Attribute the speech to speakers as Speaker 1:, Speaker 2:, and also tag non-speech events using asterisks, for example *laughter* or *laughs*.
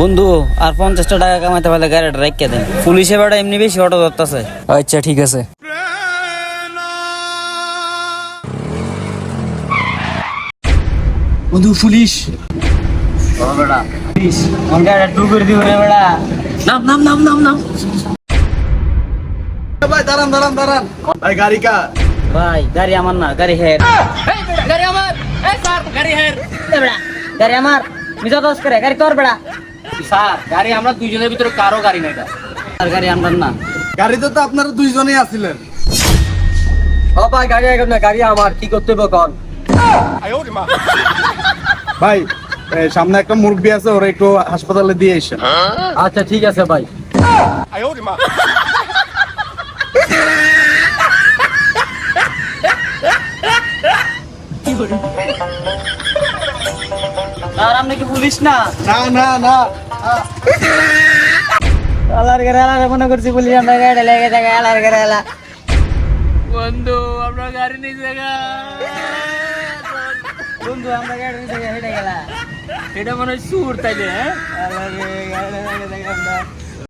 Speaker 1: বন্ধু আর পঞ্চাশটা টাকা কামাইতে পারলে গাড়িটা রাখিয়ে দেন। পুলিশে বেড়া এমনি বেশি অটো ধরতেছে।
Speaker 2: আচ্ছা ঠিক আছে। বন্ধু পুলিশ।
Speaker 1: বেড়া পুলিশ আমার গাড়িটা টু করে দিব রে বেড়া
Speaker 2: নাম নাম নাম নাম নাম।
Speaker 3: ভাই দাঁড়ান দাঁড়ান দাঁড়ান। ভাই গাড়ি কা
Speaker 1: ভাই গাড়ি আমার না গাড়ি হের।
Speaker 2: গাড়ি আমার। গাড়ি হের।
Speaker 1: গাড়ি আমার। মিজা দশ করে গাড়ি তোর বেড়া।
Speaker 2: স্যার গাড়ি আমরা দুইজনের ভিতরে কারও গাড়ি নাই এটা
Speaker 1: আর গাড়ি আমরা না।
Speaker 3: গাড়িতে তো আপনারা দুইজনেই আছিলেন।
Speaker 2: ও ভাই গাড়ি এখন না গাড়ি আমার কি করতে হবে কোন?
Speaker 3: ভাই সামনে একটা মুরগি আছে ওরা একটু হাসপাতালে দিয়ে এসে
Speaker 2: আচ্ছা ঠিক আছে ভাই। *laughs*
Speaker 1: আর আপনি কি পুলিশ না?
Speaker 3: না না না।
Speaker 1: আলার গাড়ি আলার মনে করছি পুলিশ আমরা গাড়ি লেগে থাকে আলার গাড়ি আলা।
Speaker 2: বন্ধু আমরা গাড়ি নিয়ে জায়গা
Speaker 1: বন্ধু আমরা গাড়ি থেকে হেঁটে গেলা।
Speaker 2: এটা মনে হয় সুর তাইলে হ্যাঁ?
Speaker 1: আলার গাড়ি লেগে থাকে। আমরা